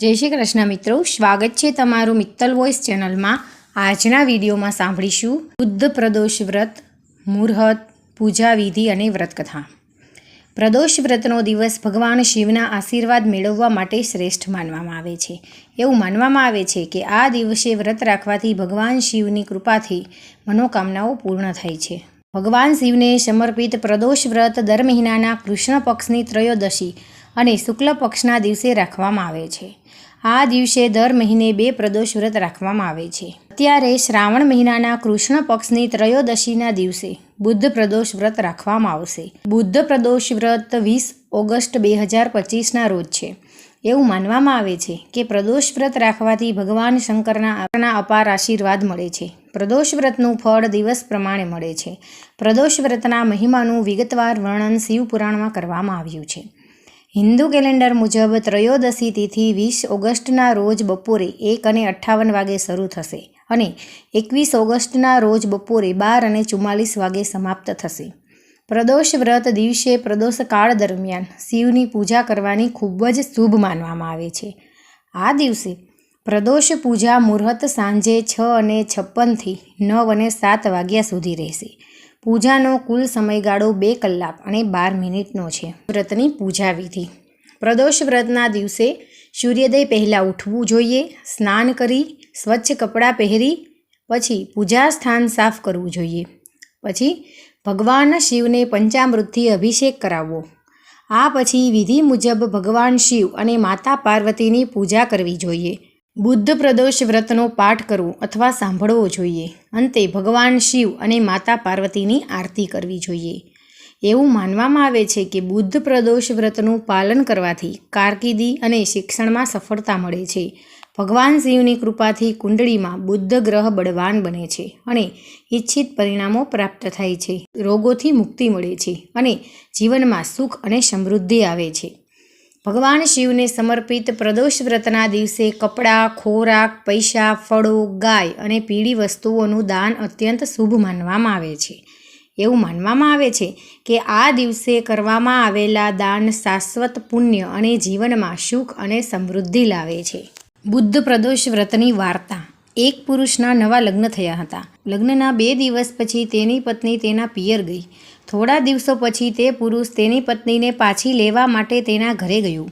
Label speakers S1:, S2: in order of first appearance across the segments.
S1: જય શ્રી કૃષ્ણ મિત્રો, સ્વાગત છે તમારું મિત્તલ વોઇસ ચેનલમાં આજના વિડીયોમાં સાંભળીશું બુદ્ધ પ્રદોષ વ્રત મુહૂર્ત પૂજા વિધિ અને વ્રતકથા. પ્રદોષ વ્રતનો દિવસ ભગવાન શિવના આશીર્વાદ મેળવવા માટે શ્રેષ્ઠ માનવામાં આવે છે. એવું માનવામાં આવે છે કે આ દિવસે વ્રત રાખવાથી ભગવાન શિવની કૃપાથી મનોકામનાઓ પૂર્ણ થાય છે. ભગવાન શિવને સમર્પિત પ્રદોષ વ્રત દર મહિનાના કૃષ્ણ પક્ષની ત્રયોદશી અને શુક્લ પક્ષના દિવસે રાખવામાં આવે છે. આ દિવસે દર મહિને બે પ્રદોષ વ્રત રાખવામાં આવે છે. અત્યારે શ્રાવણ મહિનાના કૃષ્ણ પક્ષની ત્રયોદશીના દિવસે બુદ્ધ પ્રદોષ વ્રત રાખવામાં આવશે. બુદ્ધ પ્રદોષ વ્રત વીસ ઓગસ્ટ બે હજાર પચીસના રોજ છે. એવું માનવામાં આવે છે કે પ્રદોષ વ્રત રાખવાથી ભગવાન શંકરના અપાર આશીર્વાદ મળે છે. પ્રદોષ વ્રતનું ફળ દિવસ પ્રમાણે મળે છે. પ્રદોષ વ્રતના મહિમાનું વિગતવાર વર્ણન શિવપુરાણમાં કરવામાં આવ્યું છે. હિન્દુ કેલેન્ડર મુજબ ત્રયોદશી તિથિ વીસ ઓગસ્ટના રોજ બપોરે એક અને અઠ્ઠાવન વાગે શરૂ થશે અને એકવીસ ઓગસ્ટના રોજ બપોરે બાર અને ચુમ્માલીસ વાગે સમાપ્ત થશે. પ્રદોષ વ્રત દિવસે પ્રદોષ કાળ દરમિયાન શિવની પૂજા કરવાની ખૂબ જ શુભ માનવામાં આવે છે. આ દિવસે પ્રદોષ પૂજા મુહૂર્ત સાંજે છ અને છપ્પનથી નવ અને સાત વાગ્યા સુધી રહેશે. પૂજાનો કુલ સમયગાળો બે કલાક અને બાર મિનિટનો છે. વ્રતની પૂજા વિધિ પ્રદોષ વ્રતના દિવસે સૂર્યોદય પહેલાં ઉઠવું જોઈએ, સ્નાન કરી, સ્વચ્છ કપડાં પહેરી, પછી પૂજા સ્થાન સાફ કરવું જોઈએ. પછી ભગવાન શિવને પંચામૃતથી અભિષેક કરાવવો. આ પછી વિધિ મુજબ ભગવાન શિવ અને માતા પાર્વતીની પૂજા કરવી જોઈએ. બુદ્ધ પ્રદોષ વ્રતનો પાઠ કરવો અથવા સાંભળવો જોઈએ. અંતે ભગવાન શિવ અને માતા પાર્વતીની આરતી કરવી જોઈએ. એવું માનવામાં આવે છે કે બુદ્ધ પ્રદોષ વ્રતનું પાલન કરવાથી કારકિર્દી અને શિક્ષણમાં સફળતા મળે છે. ભગવાન શિવની કૃપાથી કુંડળીમાં બુદ્ધ ગ્રહ બળવાન બને છે અને ઈચ્છિત પરિણામો પ્રાપ્ત થાય છે. રોગોથી મુક્તિ મળે છે અને જીવનમાં સુખ અને સમૃદ્ધિ આવે છે. ભગવાન શિવને સમર્પિત પ્રદોષ વ્રતના દિવસે કપડાં, ખોરાક, પૈસા, ફળો, ગાય અને પીળી વસ્તુઓનું દાન અત્યંત શુભ માનવામાં આવે છે. એવું માનવામાં આવે છે કે આ દિવસે કરવામાં આવેલા દાન શાશ્વત પુણ્ય અને જીવનમાં સુખ અને સમૃદ્ધિ લાવે છે. બુદ્ધ પ્રદોષ વ્રતની વાર્તા. એક પુરુષના નવા લગ્ન થયા હતા. લગ્નના બે દિવસ પછી તેની પત્ની તેના પિયર ગઈ. થોડા દિવસો પછી તે પુરુષ તેની પત્નીને પાછી લેવા માટે તેના ઘરે ગયું.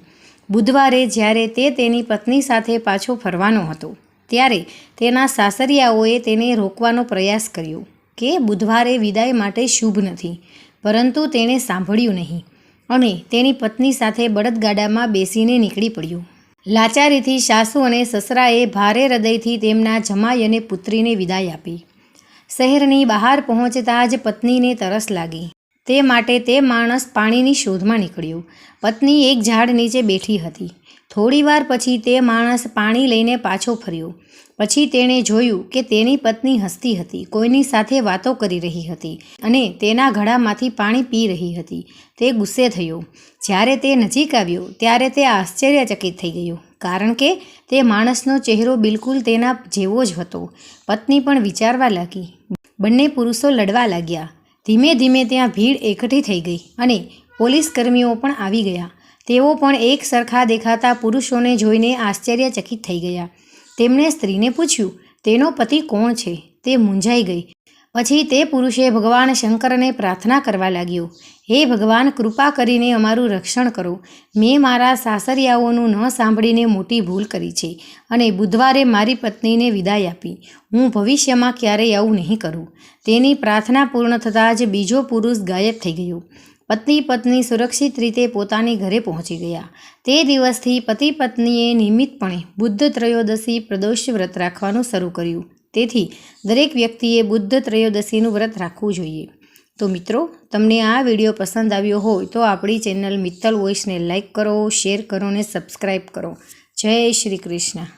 S1: બુધવારે જ્યારે તે તેની પત્ની સાથે પાછો ફરવાનો હતો, ત્યારે તેના સાસરિયાઓએ તેને રોકવાનો પ્રયાસ કર્યો કે બુધવારે વિદાય માટે શુભ નથી, પરંતુ તેણે સાંભળ્યું નહીં અને તેની પત્ની સાથે બળદગાડામાં બેસીને નીકળી પડ્યું. લાચારીથી સાસુ અને સસરાએ ભારે હૃદયથી તેમના જમાઈ અને પુત્રીને વિદાય આપી. શહેરની બહાર પહોંચતા જ પત્નીને તરસ લાગી. તે માટે તે માણસ પાણીની શોધમાં નીકળ્યો. પત્ની એક ઝાડ નીચે બેઠી હતી. થોડીવાર પછી તે માણસ પાણી લઈને પાછો ફર્યો. પછી તેણે જોયું કે તેની પત્ની હસતી હતી, કોઈની સાથે વાતો કરી રહી હતી અને તેના ઘડામાંથી પાણી પી રહી હતી. તે ગુસ્સે થયો. જ્યારે તે નજીક આવ્યો, ત્યારે તે આશ્ચર્યચકિત થઈ ગયો. કારણ કે તે માણસનો ચહેરો બિલકુલ તેના જેવો જ હતો. પત્ની પણ વિચારવા લાગી. બંને પુરુષો લડવા લાગ્યા. ધીમે ધીમે ત્યાં ભીડ એકઠી થઈ ગઈ અને પોલીસ કર્મીઓ પણ આવી ગયા. તેઓ પણ એક સરખા દેખાતા પુરુષોને જોઈને આશ્ચર્યચકિત થઈ ગયા. તેમણે સ્ત્રીને પૂછ્યું, તેનો પતિ કોણ છે? તે મૂંઝાઈ ગઈ. પછી તે પુરુષે ભગવાન શંકરને પ્રાર્થના કરવા લાગ્યો, હે ભગવાન, કૃપા કરીને અમારું રક્ષણ કરો. મેં મારા સાસરિયાઓનું ન સાંભળીને મોટી ભૂલ કરી છે અને બુધવારે મારી પત્નીને વિદાય આપી. હું ભવિષ્યમાં ક્યારેય આવું નહીં કરું. તેની પ્રાર્થના પૂર્ણ થતાં જ બીજો પુરુષ ગાયબ થઈ ગયો. પત્ની પત્ની સુરક્ષિત રીતે પોતાની ઘરે પહોંચી ગયા. તે દિવસથી પતિ પત્નીએ નિયમિતપણે બુદ્ધ ત્રયોદશી પ્રદોષ વ્રત રાખવાનું શરૂ કર્યું. તેથી દરેક વ્યક્તિએ બુદ્ધ ત્રયોદશીનું વ્રત રાખવું જોઈએ. તો મિત્રો, તમને આ વીડિયો પસંદ આવ્યો હોય તો આપણી ચેનલ મિત્તલ વોઇસને લાઇક કરો, શેર કરો અને સબસ્ક્રાઈબ કરો. જય શ્રી કૃષ્ણ.